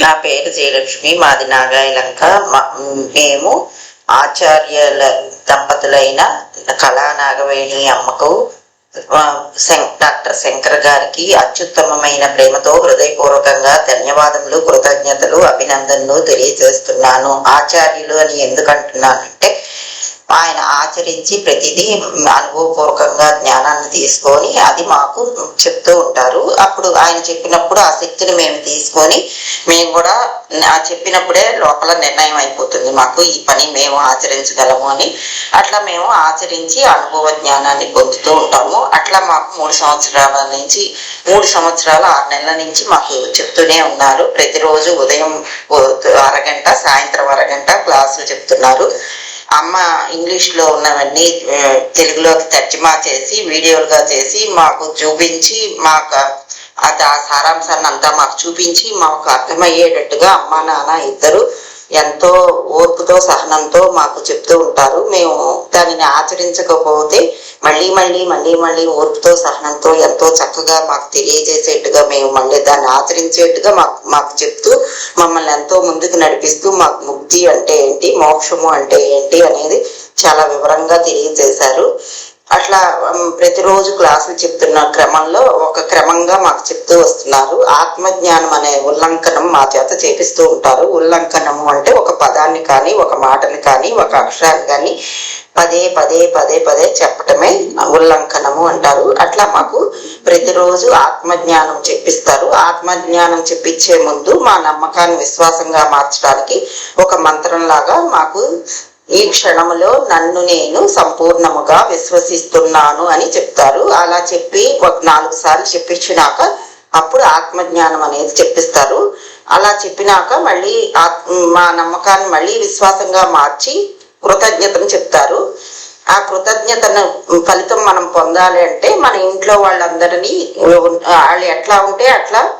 నా పేరు జయలక్ష్మి మాది నాగాయలంక. మేము ఆచార్యుల దంపతులైన కళా నాగవేణి అమ్మకు శం- డాక్టర్ శంకర్ గారికి అత్యుత్తమమైన ప్రేమతో హృదయపూర్వకంగా ధన్యవాదములు కృతజ్ఞతలు అభినందనలు తెలియజేస్తున్నాను. ఆచార్యులు అని ఎందుకంటున్నానంటే ఆయన ఆచరించి ప్రతిదీ అనుభవపూర్వకంగా జ్ఞానాన్ని తీసుకొని అది మాకు చెప్తూ ఉంటారు. అప్పుడు ఆయన చెప్పినప్పుడు ఆ శక్తిని మేము తీసుకొని మేము కూడా ఆ చెప్పినప్పుడే లోపల నిర్ణయం అయిపోతుంది. మాకు ఈ పని మేము ఆచరించగలము అని. అట్లా మేము ఆచరించి అనుభవ జ్ఞానాన్ని పొందుతూ ఉంటాము. అట్లా మాకు మూడు సంవత్సరాల నుంచి మూడు సంవత్సరాలు ఆరు నెలల నుంచి మాకు చెప్తూనే ఉన్నారు. ప్రతిరోజు ఉదయం అరగంట సాయంత్రం అరగంట క్లాసులు చెప్తున్నారు. అమ్మ ఇంగ్లీష్లో ఉన్నవన్నీ తెలుగులోకి తర్జుమా చేసి వీడియోలుగా చేసి మాకు చూపించి మాకు అది ఆ సారాంశాన్ని అంతా మాకు చూపించి మాకు అర్థమయ్యేటట్టుగా అమ్మ నాన్న ఇద్దరు ఎంతో ఓర్పుతో సహనంతో మాకు చెప్తూ ఉంటారు. మేము దానిని ఆచరించకపోతే మళ్ళీ మళ్ళీ మళ్ళీ మళ్ళీ ఓర్పుతో సహనంతో ఎంతో చక్కగా మాకు తెలియజేసేట్టుగా మేము మళ్ళీ దాన్ని ఆచరించేట్టుగా మాకు మాకు చెప్తూ మమ్మల్ని ఎంతో ముందుకు నడిపిస్తూ మాకు ముక్తి అంటే ఏంటి మోక్షము అంటే ఏంటి అనేది చాలా వివరంగా తెలియజేశారు. అట్లా ప్రతిరోజు క్లాసులు చెప్తున్న క్రమంలో ఒక క్రమంగా మాకు చెప్తూ వస్తున్నారు. ఆత్మజ్ఞానం అనే ఉల్లంఘనం మా చేత చేపిస్తూ ఉంటారు. ఉల్లంఘనము అంటే ఒక పదాన్ని కానీ ఒక మాటని కానీ ఒక అక్షరాన్ని కానీ పదే పదే పదే పదే చెప్పటమే ఉల్లంఘనము అంటారు. అట్లా మాకు ప్రతిరోజు ఆత్మజ్ఞానం చెప్పిస్తారు. ఆత్మజ్ఞానం చెప్పించే ముందు మా నమ్మకాన్ని విశ్వాసంగా మార్చడానికి ఒక మంత్రం లాగా మాకు ఈ క్షణములో నన్ను నేను సంపూర్ణముగా విశ్వసిస్తున్నాను అని చెప్తారు. అలా చెప్పి ఒక నాలుగు సార్లు చెప్పించినాక అప్పుడు ఆత్మజ్ఞానం అనేది చెప్పిస్తారు. అలా చెప్పినాక మళ్ళీ ఆత్- మా నమ్మకాన్ని మళ్ళీ విశ్వాసంగా మార్చి కృతజ్ఞతను చెప్తారు. ఆ కృతజ్ఞతను ఫలితం మనం పొందాలి అంటే మన ఇంట్లో వాళ్ళందరినీ వాళ్ళు ఎట్లా ఉంటే అట్లా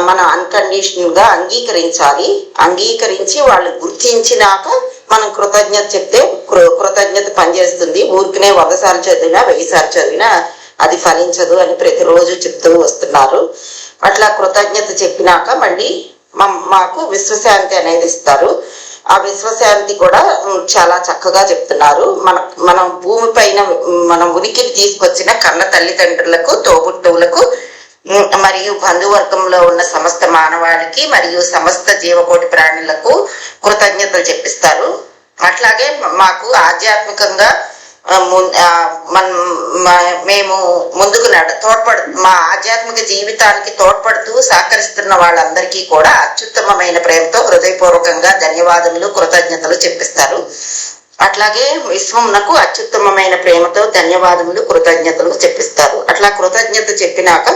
మనం అన్కండిషనల్గా అంగీకరించాలి. అంగీకరించి వాళ్ళు గుర్తించినాక మనం కృతజ్ఞత చెప్తే కృ- కృతజ్ఞత పనిచేస్తుంది. ఊరికనే వంద సార్లు చదివినా వెయ్యి సార్లు చదివినా అది ఫలించదు అని ప్రతిరోజు చెప్తూ వస్తున్నారు. అట్లా కృతజ్ఞత చెప్పినాక మళ్ళీ మమ్- మాకు విశ్వశాంతి అనేది ఇస్తారు. ఆ విశ్వశాంతి కూడా చాలా చక్కగా చెప్తున్నారు. మన మనం భూమి పైన మనం ఉనికిని తీసుకొచ్చిన కన్న తల్లిదండ్రులకు తోబుట్టువులకు మరియు బంధువర్గంలో ఉన్న సమస్త మానవాళికి మరియు సమస్త జీవకోటి ప్రాణులకు కృతజ్ఞతలు చెప్పిస్తారు. అట్లాగే మాకు ఆధ్యాత్మికంగా మేము ముందుకు నడ తోడ్పడు మా ఆధ్యాత్మిక జీవితానికి తోడ్పడుతూ సహకరిస్తున్న వాళ్ళందరికీ కూడా అత్యుత్తమమైన ప్రేమతో హృదయపూర్వకంగా ధన్యవాదములు కృతజ్ఞతలు చెప్పిస్తారు. అట్లాగే విశ్వమునకు అత్యుత్తమమైన ప్రేమతో ధన్యవాదములు కృతజ్ఞతలు చెప్పిస్తారు. అట్లా కృతజ్ఞత చెప్పినాక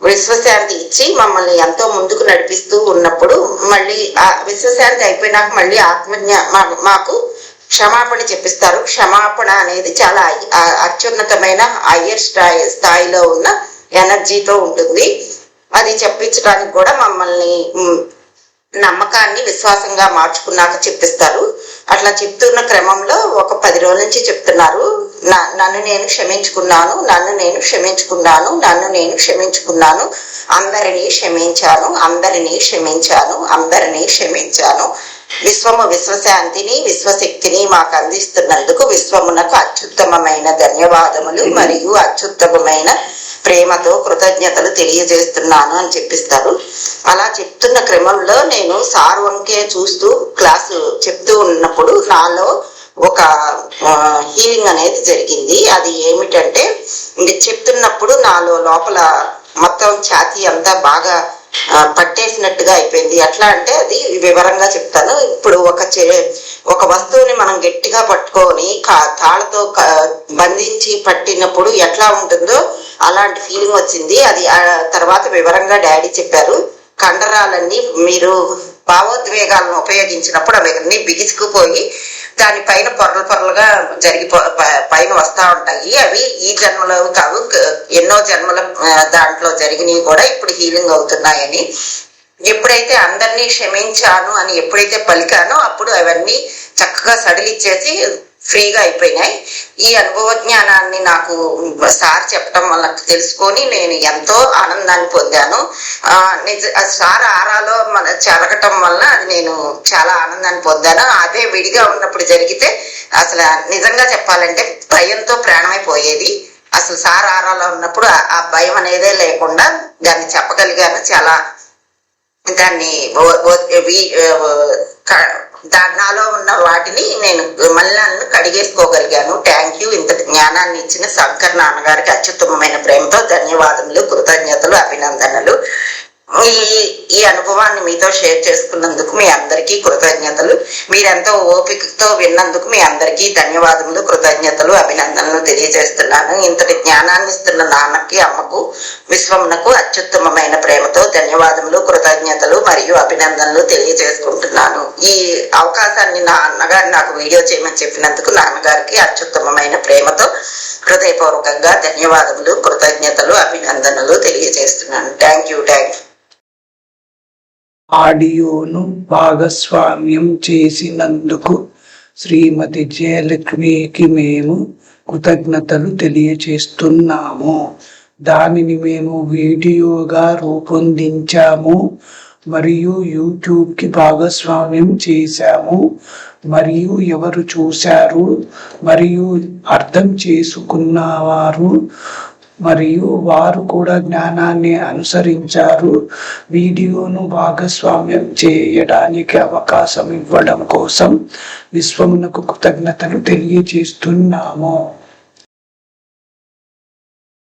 విశ్వశాంతి ఇచ్చి మమ్మల్ని ఎంతో ముందుకు నడిపిస్తూ ఉన్నప్పుడు మళ్ళీ విశ్వశాంతి అయిపోయినాక మళ్ళీ ఆత్మజ్ఞ మాకు క్షమాపణ చెప్పిస్తారు. క్షమాపణ అనేది చాలా అత్యున్నతమైన హయ్యర్ స్థాయి స్థాయిలో ఉన్న ఎనర్జీతో ఉంటుంది. అది చెప్పించడానికి కూడా మమ్మల్ని నమ్మకాన్ని విశ్వాసంగా మార్చుకున్నాక చెప్పిస్తారు. అట్లా చెప్తున్న క్రమంలో ఒక పది రోజుల నుంచి చెప్తున్నారు. నన్ను నేను క్షమించుకున్నాను నన్ను నేను క్షమించుకున్నాను నన్ను నేను క్షమించుకున్నాను అందరినీ క్షమించాను అందరినీ క్షమించాను అందరినీ క్షమించాను. విశ్వము విశ్వశాంతిని విశ్వశక్తిని మాకు అందిస్తున్నందుకు విశ్వమునకు అత్యుత్తమమైన ధన్యవాదములు మరియు అత్యుత్తమమైన ప్రేమతో కృతజ్ఞతలు తెలియజేస్తున్నాను అని చెప్పిస్తారు. అలా చెప్తున్న క్రమంలో నేను సార్ వంకే చూస్తూ క్లాసు చెప్తూ ఉన్నప్పుడు నాలో ఒక హీలింగ్ అనేది జరిగింది. అది ఏమిటంటే ఇంక చెప్తున్నప్పుడు నాలో లోపల మొత్తం ఛాతీ అంతా బాగా పట్టేసినట్టుగా అయిపోయింది. ఎట్లా అంటే అది వివరంగా చెప్తాను. ఇప్పుడు ఒక ఒక వస్తువుని మనం గట్టిగా పట్టుకొని కా- తాళతో బంధించి పట్టినప్పుడు ఎట్లా ఉంటుందో అలాంటి ఫీలింగ్ వచ్చింది. అది తర్వాత వివరంగా డాడీ చెప్పారు. కండరాలన్నీ మీరు భావోద్వేగాలను ఉపయోగించినప్పుడు అవన్నీ బిగుసుకుపోయి దానిపైన పొరలు పొరలుగా జరిగి పైన వస్తా ఉంటాయి. అవి ఈ జన్మలో కావు ఎన్నో జన్మల దాంట్లో జరిగినవి కూడా ఇప్పుడు హీలింగ్ అవుతున్నాయని. ఎప్పుడైతే అందరినీ క్షమించాను అని ఎప్పుడైతే పలికానో అప్పుడు అవన్నీ చక్కగా సడిలిచ్చేసి ఫ్రీగా అయిపోయినాయి. ఈ అనుభవ జ్ఞానాన్ని నాకు సార్ చెప్పడం వల్ల తెలుసుకొని నేను ఎంతో ఆనందాన్ని పొందాను. నిజ సార్ ఆరాలో మన చెరగటం వల్ల అది నేను చాలా ఆనందాన్ని పొందాను. అదే విడిగా ఉన్నప్పుడు జరిగితే అసలు నిజంగా చెప్పాలంటే భయంతో ప్రాణమైపోయేది అసలు సార్ ఆరాలో ఉన్నప్పుడు ఆ- భయం అనేదే లేకుండా దాన్ని చెప్పగలిగాను. చాలా దాన్ని నాలో ఉన్న వాటిని నేను మళ్ళీ కడిగేసుకోగలిగాను. థ్యాంక్ యూ ఇంత జ్ఞానాన్ని ఇచ్చిన శంకర్ నాన్నగారికి అత్యుత్తమమైన ప్రేమతో ధన్యవాదములు కృతజ్ఞతలు అభినందనలు. ఈ ఈ అనుభవాన్ని మీతో షేర్ చేసుకున్నందుకు మీ అందరికీ కృతజ్ఞతలు. మీరెంతో ఓపికతో విన్నందుకు మీ అందరికీ ధన్యవాదములు కృతజ్ఞతలు అభినందనలు తెలియజేస్తున్నాను. ఇంతటి జ్ఞానాన్ని ఇస్తున్న నాన్నకి అమ్మకు విశ్వమునకు అత్యుత్తమమైన ప్రేమతో ధన్యవాదములు కృతజ్ఞతలు మరియు అభినందనలు తెలియజేసుకుంటున్నాను. ఈ అవకాశాన్ని నా అన్నగారు నాకు వీడియో చేయమని చెప్పినందుకు నాన్నగారికి అత్యుత్తమమైన ప్రేమతో హృదయపూర్వకంగా ధన్యవాదములు కృతజ్ఞతలు అభినందనలు తెలియజేస్తున్నాను. థ్యాంక్ యూ థ్యాంక్ యూ ఆడియోను భాగస్వామ్యం చేసినందుకు శ్రీమతి జయలక్ష్మికి మేము కృతజ్ఞతలు తెలియచేస్తున్నాము. దానిని మేము వీడియోగా రూపొందించాము మరియు యూట్యూబ్కి భాగస్వామ్యం చేశాము. మరియు ఎవరు చూశారు మరియు అర్థం చేసుకున్నవారు మరియు వారు కూడా జ్ఞానాన్ని అనుసరించారు. వీడియోను భాగస్వామ్యం చేయడానికి అవకాశం ఇవ్వడం కోసం విశ్వమునకు కృతజ్ఞతలు తెలియజేస్తున్నాము.